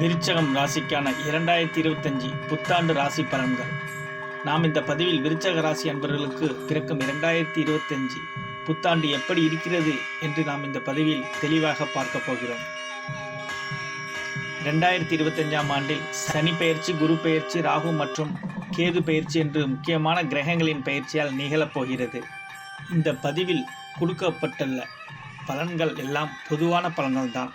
விருச்சகம் ராசிக்கான இரண்டாயிரத்தி இருபத்தஞ்சி புத்தாண்டு ராசி பலன்கள். நாம் இந்த பதிவில் விருச்சக ராசி அன்பர்களுக்கு பிறக்கும் இரண்டாயிரத்தி இருபத்தஞ்சி புத்தாண்டு எப்படி இருக்கிறது என்று நாம் இந்த பதிவில் தெளிவாக பார்க்க போகிறோம். இரண்டாயிரத்தி இருபத்தஞ்சாம் ஆண்டில் சனி பெயர்ச்சி குரு பெயர்ச்சி ராகு மற்றும் கேது பெயர்ச்சி என்று முக்கியமான கிரகங்களின் பயிற்சியால் நிகழப் போகிறது. இந்த பதிவில் கொடுக்கப்பட்டுள்ள பலன்கள் எல்லாம் பொதுவான பலன்கள் தான்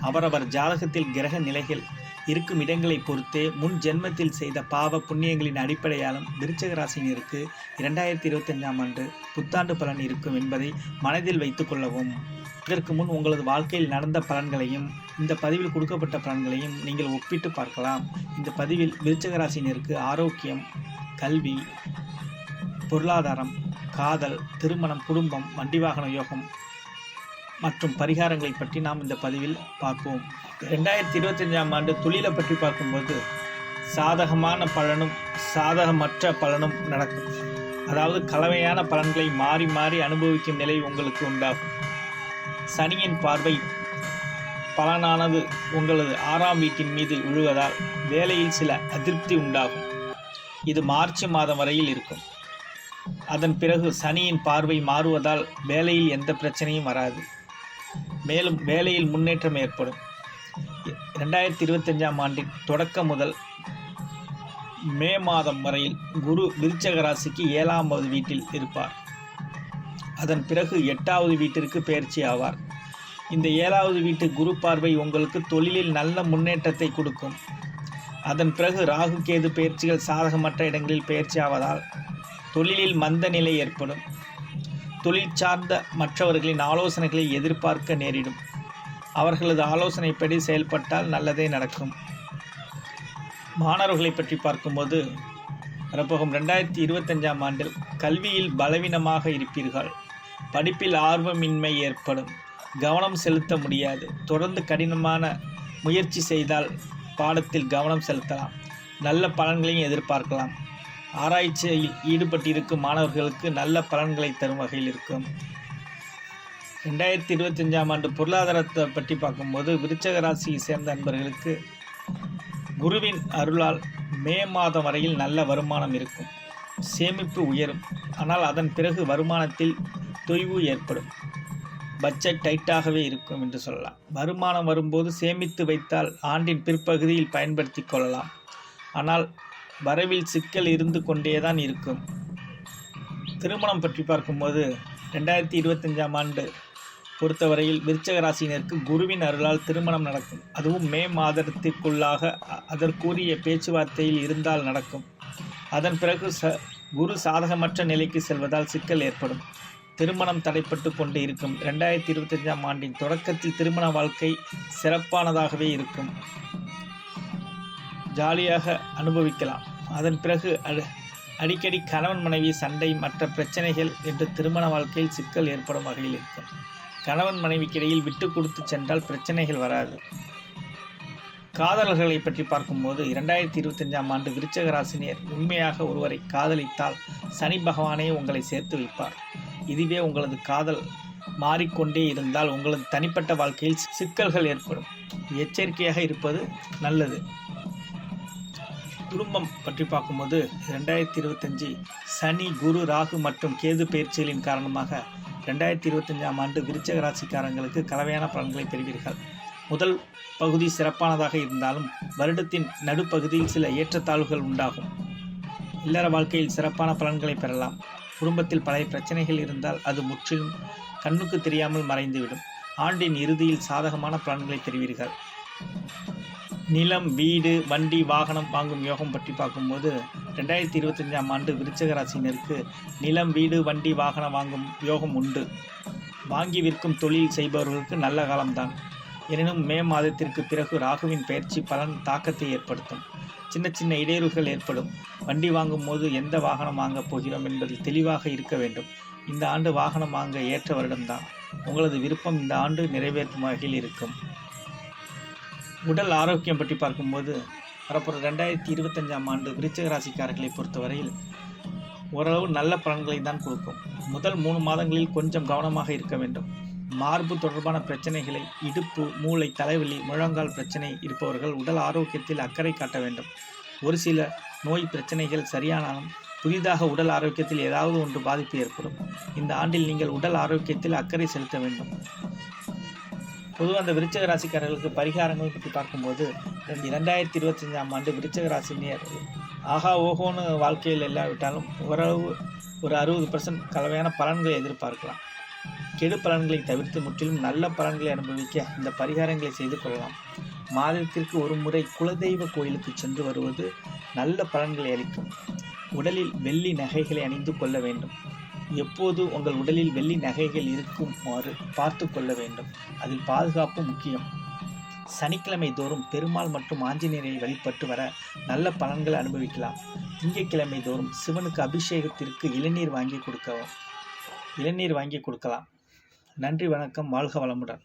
அவரவர் ஜாதகத்தில் கிரக நிலைகள் இருக்கும் இடங்களை பொறுத்தே முன் ஜென்மத்தில் செய்த பாவ புண்ணியங்களின் அடிப்படையாலும் விருச்சக ராசினியருக்கு இரண்டாயிரத்தி இருபத்தஞ்சாம் ஆண்டு புத்தாண்டு பலன் இருக்கும் என்பதை மனதில் வைத்துக் கொள்ளவும். இதற்கு முன் உங்களது வாழ்க்கையில் நடந்த பலன்களையும் இந்த பதிவில் கொடுக்கப்பட்ட பலன்களையும் நீங்கள் ஒப்பிட்டு பார்க்கலாம். இந்த பதிவில் விருச்சக ராசினியருக்கு ஆரோக்கியம் கல்வி பொருளாதாரம் காதல் திருமணம் குடும்பம் வண்டி வாகன யோகம் மற்றும் பரிகாரங்களை பற்றி நாம் இந்த பதிவில் பார்ப்போம். ரெண்டாயிரத்தி இருபத்தஞ்சாம் ஆண்டு தொழிலை பற்றி பார்க்கும்போது சாதகமான பலனும் சாதகமற்ற பலனும் நடக்கும். அதாவது கலவையான பலன்களை மாறி மாறி அனுபவிக்கும் நிலை உங்களுக்கு உண்டாகும். சனியின் பார்வை பலனானது உங்களது ஆறாம் வீட்டின் மீது விழுவதால் வேலையில் சில அதிருப்தி உண்டாகும். இது மார்ச் மாதம் வரையில் இருக்கும். அதன் பிறகு சனியின் பார்வை மாறுவதால் வேலையில் எந்த பிரச்சனையும் வராது. மேலும் வேலையில் முன்னேற்றம் ஏற்படும். ரெண்டாயிரத்தி இருபத்தஞ்சாம் ஆண்டின் தொடக்கம் முதல் மே மாதம் வரையில் குரு விருச்சக ராசிக்கு ஏழாவது வீட்டில் இருப்பார். அதன் பிறகு எட்டாவது வீட்டிற்கு பயிற்சி ஆவார். இந்த ஏழாவது வீட்டு குரு பார்வை உங்களுக்கு தொழிலில் நல்ல முன்னேற்றத்தை கொடுக்கும். அதன் பிறகு ராகு கேது பயிற்சிகள் சாதகமற்ற இடங்களில் பயிற்சி ஆவதால் தொழிலில் மந்த நிலை ஏற்படும். தொழில் சார்ந்த மற்றவர்களின் ஆலோசனைகளை எதிர்பார்க்க நேரிடும். அவர்களது ஆலோசனைப்படி செயல்பட்டால் நல்லதே நடக்கும். மாணவர்களை பற்றி பார்க்கும்போது வரப்போகும் ரெண்டாயிரத்தி இருபத்தஞ்சாம் ஆண்டில் கல்வியில் பலவீனமாக இருப்பீர்கள். படிப்பில் ஆர்வமின்மை ஏற்படும். கவனம் செலுத்த முடியாது. தொடர்ந்து கடினமான முயற்சி செய்தால் பாடத்தில் கவனம் செலுத்தலாம். நல்ல பலன்களையும் எதிர்பார்க்கலாம். ஆராய்ச்சியில் ஈடுபட்டிருக்கும் மாணவர்களுக்கு நல்ல பலன்களை தரும் வகையில் இருக்கும். ரெண்டாயிரத்தி இருபத்தஞ்சாம் ஆண்டு பொருளாதாரத்தை பற்றி பார்க்கும்போது விருச்சக ராசியை சேர்ந்த நண்பர்களுக்கு குருவின் அருளால் மே மாதம் வரையில் நல்ல வருமானம் இருக்கும். சேமிப்பு உயரும். ஆனால் அதன் பிறகு வருமானத்தில் தொய்வு ஏற்படும். பட்ஜெட் டைட்டாகவே இருக்கும் என்று சொல்லலாம். வருமானம் வரும்போது சேமித்து வைத்தால் ஆண்டின் பிற்பகுதியில் பயன்படுத்தி கொள்ளலாம். ஆனால் வரவில் சிக்கல் இருந்து கொண்டே தான் இருக்கும். திருமணம் பற்றி பார்க்கும்போது ரெண்டாயிரத்தி இருபத்தஞ்சாம் ஆண்டு பொறுத்தவரையில் விருச்சக ராசியினருக்கு குருவின் அருளால் திருமணம் நடக்கும். அதுவும் மே மாதத்திற்குள்ளாக அதற்குரிய பேச்சுவார்த்தையில் இருந்தால் நடக்கும். அதன் பிறகு ச குரு சாதகமற்ற நிலைக்கு செல்வதால் சிக்கல் ஏற்படும். திருமணம் தடைப்பட்டு கொண்டு இருக்கும். ரெண்டாயிரத்தி இருபத்தஞ்சாம் ஆண்டின் தொடக்கத்தில் திருமண வாழ்க்கை சிறப்பானதாகவே இருக்கும். ஜாலியாக அனுபவிக்கலாம். அதன் பிறகு அடு அடிக்கடி கணவன் மனைவி சண்டை மற்ற பிரச்சனைகள் என்று திருமண வாழ்க்கையில் சிக்கல் ஏற்படும் வகையில் இருக்கும். கணவன் மனைவிக்கிடையில் விட்டு கொடுத்து சென்றால் பிரச்சனைகள் வராது. காதலர்களை பற்றி பார்க்கும்போது இரண்டாயிரத்தி இருபத்தஞ்சாம் ஆண்டு விருச்சக ராசினியர் உண்மையாக ஒருவரை காதலித்தால் சனி பகவானே உங்களை சேர்த்து வைப்பார். இதுவே உங்களது காதல் மாறிக்கொண்டே இருந்தால் உங்களது தனிப்பட்ட வாழ்க்கையில் சிக்கல்கள் ஏற்படும். எச்சரிக்கையாக இருப்பது நல்லது. குடும்பம் பற்றி பார்க்கும்போது ரெண்டாயிரத்தி இருபத்தஞ்சி சனி குரு ராகு மற்றும் கேது பயிற்சிகளின் காரணமாக ரெண்டாயிரத்தி இருபத்தஞ்சாம் ஆண்டு விருச்சக ராசிக்காரங்களுக்கு கலவையான பலன்களை பெறுவீர்கள். முதல் பகுதி சிறப்பானதாக இருந்தாலும் வருடத்தின் நடுப்பகுதியில் சில ஏற்றத்தாழ்வுகள் உண்டாகும். இல்லற வாழ்க்கையில் சிறப்பான பலன்களை பெறலாம். குடும்பத்தில் பழைய பிரச்சனைகள் இருந்தால் அது முற்றிலும் கண்ணுக்கு தெரியாமல் மறைந்துவிடும். ஆண்டின் இறுதியில் சாதகமான பலன்களை பெறுவீர்கள். நிலம் வீடு வண்டி வாகனம் வாங்கும் யோகம் பற்றி பார்க்கும்போது ரெண்டாயிரத்தி இருபத்தஞ்சாம் ஆண்டு விருச்சக ராசினருக்கு நிலம் வீடு வண்டி வாகனம் வாங்கும் யோகம் உண்டு. வாங்கி விற்கும் தொழில் செய்பவர்களுக்கு நல்ல காலம்தான். எனினும் மே மாதத்திற்கு பிறகு ராகுவின் பயிற்சி பலன் தாக்கத்தை ஏற்படுத்தும். சின்ன சின்ன இடையூறுகள் ஏற்படும். வண்டி வாங்கும் போது எந்த வாகனம் வாங்கப் போகிறோம் என்பதில் தெளிவாக இருக்க வேண்டும். இந்த ஆண்டு வாகனம் வாங்க ஏற்ற வருடம்தான் உங்களது விருப்பம் இந்த ஆண்டு நிறைவேற்றும் வகையில் இருக்கும். உடல் ஆரோக்கியம் பற்றி பார்க்கும்போது வரப்போகிற ரெண்டாயிரத்தி இருபத்தஞ்சாம் ஆண்டு விருச்சக ராசிக்காரர்களை பொறுத்தவரையில் ஓரளவு நல்ல பலன்களை தான் கொடுக்கும். முதல் மூணு மாதங்களில் கொஞ்சம் கவனமாக இருக்க வேண்டும். மார்பு தொடர்பான பிரச்சனைகளை இடுப்பு மூளை தலைவலி முழங்கால் பிரச்சனை இருப்பவர்கள் உடல் ஆரோக்கியத்தில் அக்கறை காட்ட வேண்டும். ஒரு சில நோய் பிரச்சனைகள் சரியானாலும் புதிதாக உடல் ஆரோக்கியத்தில் ஏதாவது ஒன்று பாதிப்பு ஏற்படும். இந்த ஆண்டில் நீங்கள் உடல் ஆரோக்கியத்தில் அக்கறை செலுத்த வேண்டும். பொதுவாக அந்த விருச்சக ராசிக்காரர்களுக்கு பரிகாரங்கள் பற்றி பார்க்கும்போது இரண்டாயிரத்தி இருபத்தஞ்சாம் ஆண்டு விருச்சக ராசினியர் ஆஹா ஓஹோன்னு வாழ்க்கையில் இல்லாவிட்டாலும் ஓரளவு ஒரு அறுபது பர்சன்ட் கலவையான பலன்களை எதிர்பார்க்கலாம். கெடு பலன்களை தவிர்த்து முற்றிலும் நல்ல பலன்களை அனுபவிக்க இந்த பரிகாரங்களை செய்து கொள்ளலாம். மாதத்திற்கு ஒரு முறை குலதெய்வ கோயிலுக்கு சென்று வருவது நல்ல பலன்களை அளிக்கும். உடலில் வெள்ளி நகைகளை அணிந்து கொள்ள வேண்டும். எப்போது உங்கள் உடலில் வெள்ளி நகைகள் இருக்குமாறு பார்த்து கொள்ள வேண்டும். அதில் பாதுகாப்பு முக்கியம். சனிக்கிழமை தோறும் பெருமாள் மற்றும் ஆஞ்சநேயரை வழிபட்டு வர நல்ல பலன்களை அனுபவிக்கலாம். திங்கட்கிழமை தோறும் சிவனுக்கு அபிஷேகத்திற்கு இளநீர் வாங்கி கொடுக்கவும் இளநீர் வாங்கி கொடுக்கலாம். நன்றி வணக்கம் வாழ்க வளமுடன்.